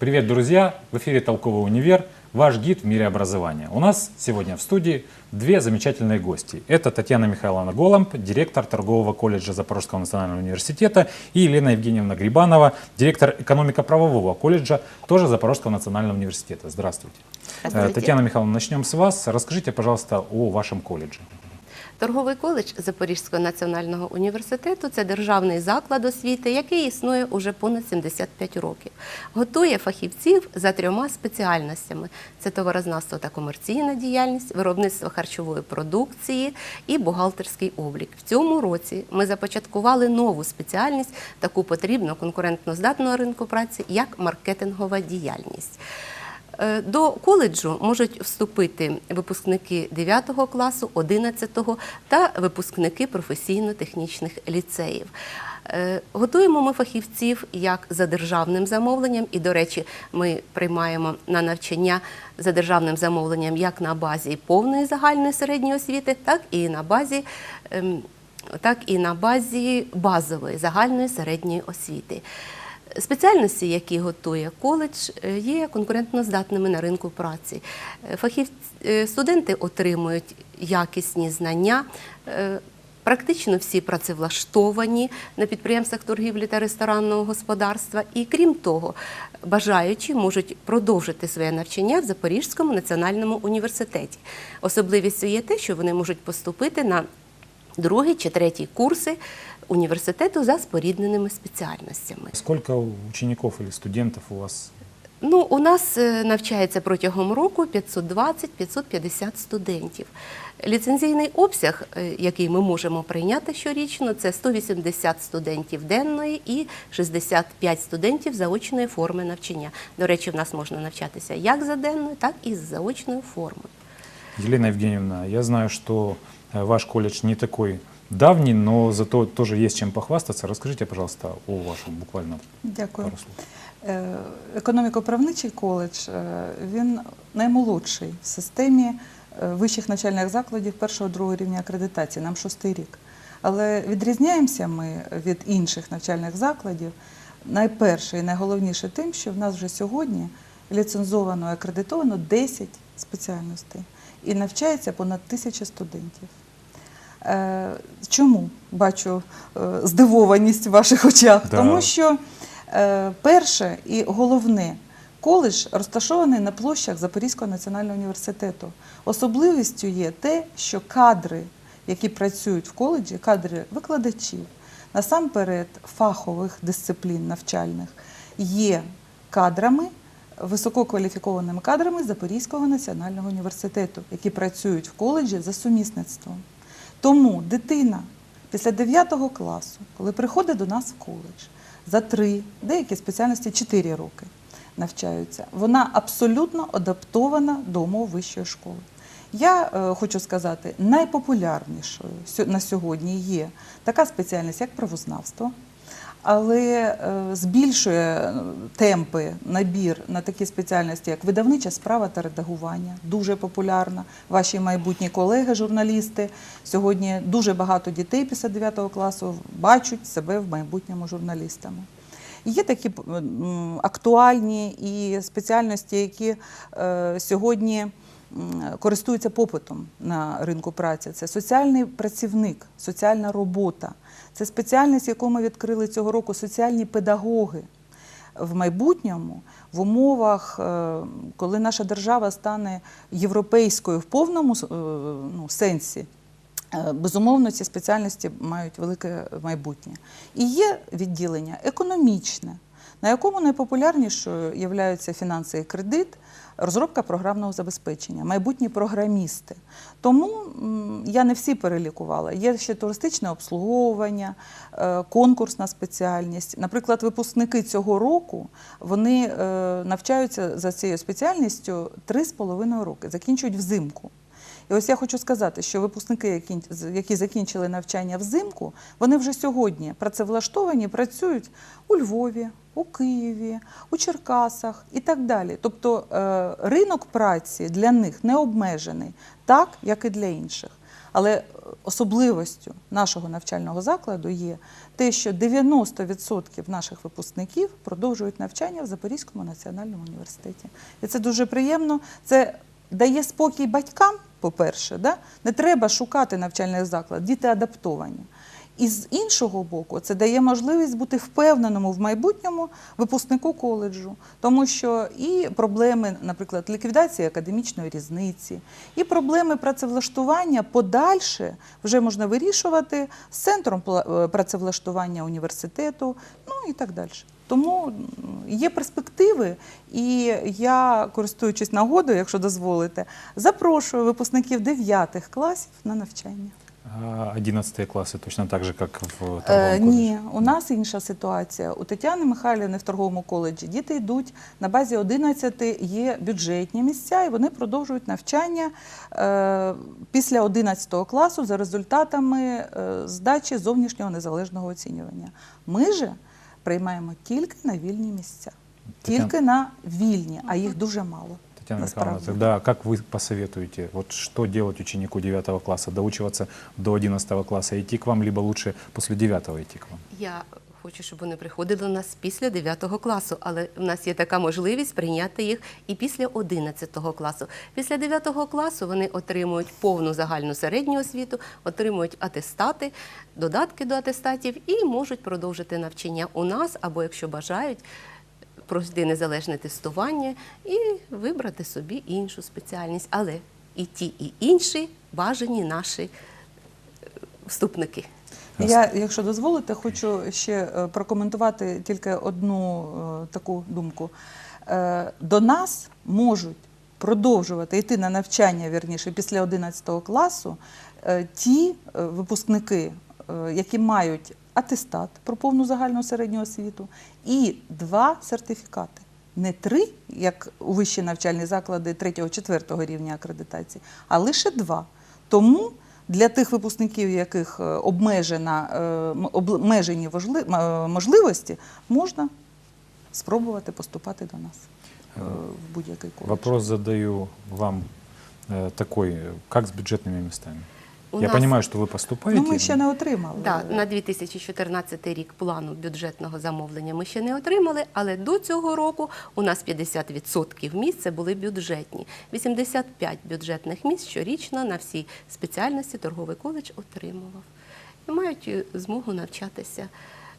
Привет, друзья! В эфире «Толковый универ», ваш гид в мире образования. У нас сегодня в студии две замечательные гости. Это Татьяна Михайловна Голомб, директор торгового колледжа Запорожского национального университета, и Елена Евгеньевна Грибанова, директор экономико-правового колледжа, тоже Запорожского национального университета. Здравствуйте. Э, Здравствуйте. Татьяна Михайловна, начнем с вас. Расскажите, пожалуйста, о вашем колледже. Торговий коледж Запорізького національного університету це державний заклад освіти, який існує уже понад 75 років. Готує фахівців за трьома спеціальностями: це товарознавство та комерційна діяльність, виробництво харчової продукції і бухгалтерський облік. В цьому році ми започаткували нову спеціальність, таку потрібну конкурентноздатного ринку праці, як маркетингова діяльність. Е, До коледжу можуть вступити випускники 9 класу, 11 та випускники професійно-технічних ліцеїв. Е, Готуємо ми фахівців як за державним замовленням, і, до речі, ми приймаємо на навчання за державним замовленням як на базі повної загальної середньої освіти, так і на базі. ем, Так і на базі базової загальної середньої освіти. Спеціальності, які готує коледж, е, є конкурентноздатними на ринку праці. Е, Фахівці, е, студенти отримують якісні знання. Практично всі працевлаштовані на підприємствах торгівлі та ресторанного господарства, і крім того, бажаючі можуть продовжити своє навчання в Запорізькому національному університеті. Особливістю є те, що вони можуть поступити на другий чи третій курси університету за спорідненими спеціальностями. Сколько учеников или студентов у вас? Ну, у нас е, навчається протягом року 520-550 студентів. Ліцензійний обсяг, е, який ми можемо прийняти щорічно, це 180 студентів денної і 65 студентів заочної форми навчання. До речі, в нас можна навчатися як за денною, так і з заочною формою. Елена Евгеньевна, я знаю, что э, ваш колледж не такой давний, но зато тоже есть чем похвастаться. Расскажите, пожалуйста, о вашем буквально Дякую. пару слов. Е, Економіко-правничий коледж е, він наймолодший в системі е, вищих навчальних закладів першого-другого рівня акредитації. Нам шостий рік. Але відрізняємося ми від інших навчальних закладів найперше і найголовніше тим, що в нас вже сьогодні ліцензовано і акредитовано 10 спеціальностей і навчається понад тисяча студентів. Е, Чому бачу е, здивованість в ваших очах? Да. Тому що е, перше і головне. Коледж розташований на площах Запорізького національного університету. Особливістю є те, що кадри, які працюють в коледжі, кадри викладачів, насамперед фахових дисциплін навчальних, є кадрами, висококваліфікованими кадрами Запорізького національного університету, які працюють в коледжі за сумісництвом. Тому дитина після 9 класу, коли приходить до нас в коледж, за 3, деякі спеціальності 4 роки навчаються, вона абсолютно адаптована до умов вищої школи. Я е, хочу сказати, найпопулярнішою на сьогодні є така спеціальність, як правознавство, але е, збільшує е, темпи, набір на такі спеціальності, як видавнича справа та редагування, дуже популярна. Ваші майбутні колеги, журналісти. Сьогодні дуже багато дітей після 9 класу бачать себе в майбутньому журналістами. Є такі актуальні і спеціальності, які е, сьогодні користуються попитом на ринку праці. Це соціальний працівник, соціальна робота. Це спеціальність, яку ми відкрили цього року соціальні педагоги. В майбутньому, в умовах, е, коли наша держава стане європейською в повному е, ну, сенсі, Е, Безумовно, ці спеціальності мають велике майбутнє. І є відділення економічне, на якому найпопулярнішою є фінанси і кредит, розробка програмного забезпечення, майбутні програмісти. Тому я не всі перелікувала. Є ще туристичне обслуговування, е, конкурсна спеціальність. Наприклад, випускники цього року вони е, навчаються за цією спеціальністю 3,5 роки, закінчують взимку. І ось я хочу сказати, що випускники, які, закінчили навчання взимку, вони вже сьогодні працевлаштовані, працюють у Львові, у Києві, у Черкасах і так далі. Тобто е, ринок праці для них не обмежений, так як і для інших. Але особливостю нашого навчального закладу є те, що 90% наших випускників продовжують навчання в Запорізькому національному університеті. І це дуже приємно. Це дає спокій батькам, по-перше, да? не треба шукати навчальний заклад, діти адаптовані. І з іншого боку, це дає можливість бути впевненому в майбутньому випускнику коледжу, тому що і проблеми, наприклад, ліквідації академічної різниці, і проблеми працевлаштування подальше вже можна вирішувати з центром е, працевлаштування університету, ну і так далі. Тому є перспективи, і я, користуючись нагодою, якщо дозволите, запрошую випускників 9 класів на навчання. А 11 классы точно так же, как в торговом Е, колледже? ні, у нас інша ситуація. У Тетяни Михайлівни в торговому коледжі діти йдуть на базі 11 є бюджетні місця, і вони продовжують навчання е, після 11 класу за результатами е, здачі зовнішнього незалежного оцінювання. Ми же приймаємо тільки на вільні місця, тільки на вільні, а їх дуже мало. Татьяна. Михайловна, тогда как вы посоветуете, вот что делать ученику 9 класса? Доучиваться до 11 класса, идти к вам, либо лучше после 9 идти к вам? Я хочу, щоб вони приходили до нас після 9 класу, але в нас є така можливість прийняти їх і після 11 класу. Після 9 класу вони отримують повну загальну середню освіту, отримують атестати, додатки до атестатів і можуть продовжити навчання у нас або, якщо бажають, пройти незалежне тестування і вибрати собі іншу спеціальність. Але і ті, і інші бажані наші е, вступники. Я, якщо дозволите, хочу ще е, прокоментувати тільки одну е, таку думку. До нас можуть продовжувати йти на навчання, вірніше, після 11 класу ті випускники, які мають атестат про повну загальну середню освіту, і два сертифікати. Не три, як у вищі навчальні заклади 3-4 рівня акредитації, а лише два. Тому для тих випускників, яких е, обмежена, е, м- обмежені вожли- м- е, можливості, можна спробувати поступати до нас е, в будь-який коледж. Вопрос задаю вам э, такой, э, как с бюджетными местами? У Я нас- понимаю, що ви поступаєте. Ну, ми ще не отримали. Да, на 2014 рік плану бюджетного замовлення ми ще не отримали, але до цього року у нас 50% місць це були бюджетні. 85 бюджетних місць щорічно на всі спеціальності торговий коледж отримував. І мають е, змогу навчатися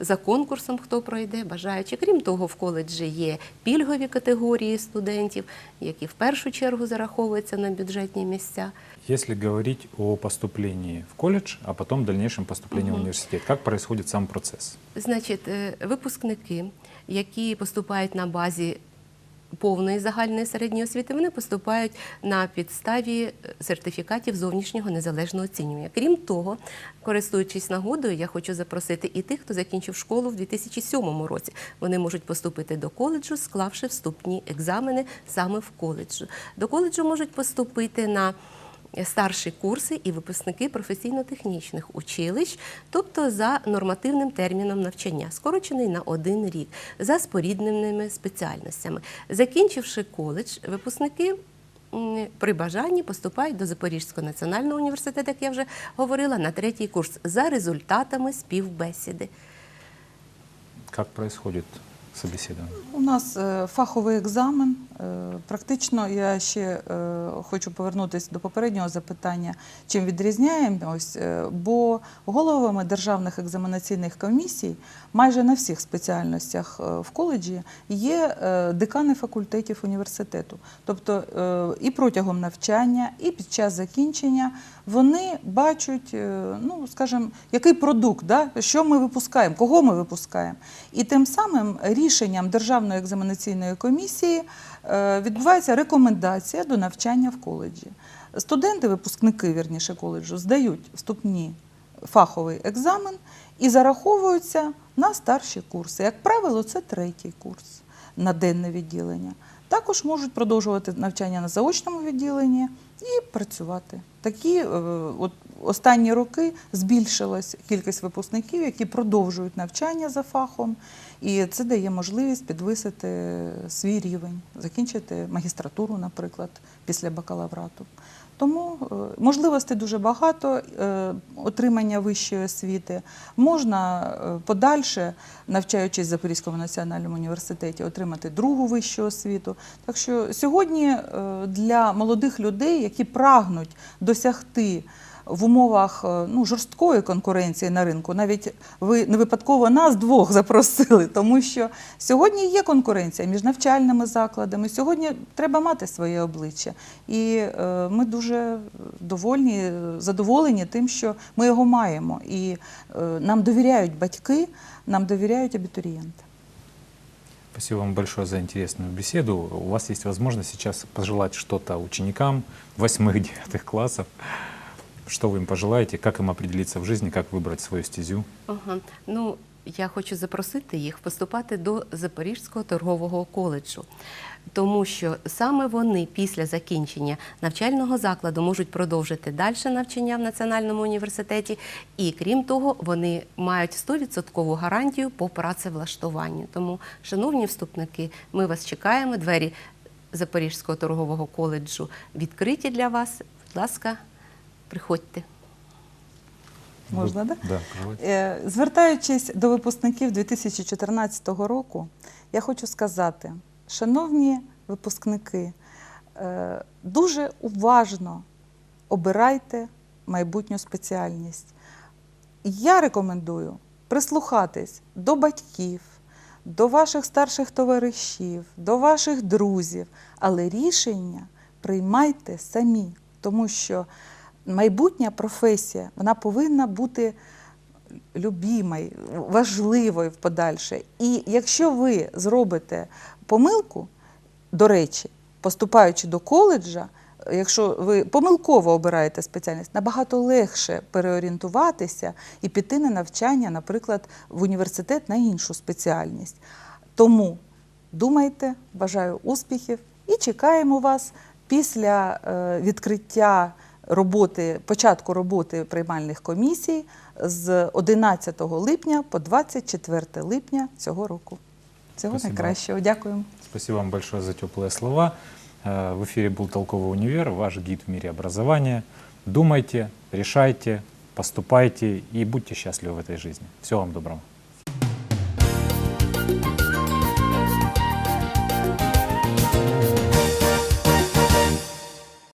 за конкурсом, хто пройде, бажаючи. Крім того, в коледжі є пільгові категорії студентів, які в першу чергу зараховуються на бюджетні місця. Якщо говорити о поступленні в коледж, а потім дальнейшем угу. в університет, як відбувається сам процес? Значить, е, випускники, які поступають на базі повної загальної середньої освіти, вони поступають на підставі е, сертифікатів зовнішнього незалежного оцінювання. Крім того, користуючись нагодою, я хочу запросити і тих, хто закінчив школу в 2007 році. Вони можуть поступити до коледжу, склавши вступні екзамени саме в коледжу. До коледжу можуть поступити на старші курси і випускники професійно-технічних училищ, тобто за нормативним терміном навчання, скорочений на один рік, за спорідненими спеціальностями. Закінчивши коледж, випускники. При бажанні поступають до Запорізького національного університету, як я вже говорила, на третій курс за результатами співбесіди. Как происходит собеседование? У нас е, фаховий екзамен. Практично я ще е, хочу повернутися до попереднього запитання, чим відрізняємось, е, бо головами державних екзаменаційних комісій майже на всіх спеціальностях е, в коледжі є е, декани факультетів університету. Тобто е, і протягом навчання, і під час закінчення вони бачать, е, ну скажімо, який продукт, да? що ми випускаємо, кого ми випускаємо. І тим самим рішенням Державної екзаменаційної комісії е, відбувається рекомендація до навчання в коледжі. Студенти, випускники вірніше коледжу, здають вступні фаховий екзамен і зараховуються на старші курси. Як правило, це третій курс на денне відділення. Також можуть продовжувати навчання на заочному відділенні і працювати. Такі е, от останні роки збільшилась кількість випускників, які продовжують навчання за фахом, і це дає можливість підвисити свій рівень, закінчити магістратуру, наприклад, після бакалаврату. Тому е, можливостей дуже багато е, отримання вищої освіти. Можна подальше, навчаючись в Запорізькому національному університеті, отримати другу вищу освіту. Так що сьогодні для молодих людей, які прагнуть досягти в умовах е, ну, жорсткої конкуренції на ринку, навіть ви не випадково нас двох запросили, тому що сьогодні є конкуренція між навчальними закладами. Сьогодні треба мати своє обличчя. І е, ми дуже довольні, задоволені тим, що ми його маємо. І е, нам довіряють батьки, нам довіряють абітурієнти. Спасибо вам большое за интересную беседу. У вас есть возможность сейчас пожелать что-то ученикам восьмых-девятых классов. Что вы им пожелаете, как им определиться в жизни, как выбрать свою стезю? Ага. Ну, я хочу запросити їх поступати до Запорізького торгового коледжу, тому що саме вони після закінчення навчального закладу можуть продовжити далі навчання в Національному університеті, і крім того, вони мають 100% гарантію по працевлаштуванню. Тому, шановні вступники, ми вас чекаємо. Двері Запорізького торгового коледжу відкриті для вас. Будь ласка, приходьте. Можна, да? Да. Е, Звертаючись до випускників 2014 року, я хочу сказати, шановні випускники, е, дуже уважно обирайте майбутню спеціальність. Я рекомендую прислухатись до батьків, до ваших старших товаришів, до ваших друзів, але рішення приймайте самі, тому що майбутня професія вона повинна бути любімою, важливою в подальше. І якщо ви зробите помилку, до речі, поступаючи до коледжа, якщо ви помилково обираєте спеціальність, набагато легше переорієнтуватися і піти на навчання, наприклад, в університет на іншу спеціальність. Тому думайте, бажаю успіхів і чекаємо вас після е, відкриття роботи, початку роботи приймальних комісій з 11 липня по 24 липня цього року. Всього Спасибо. найкращого. Дякуємо. Спасибо вам большое за теплые слова. Э, В эфире был Толковый универ, ваш гид в мире образования. Думайте, решайте, поступайте и будьте счастливы в этой жизни. Всего вам доброго.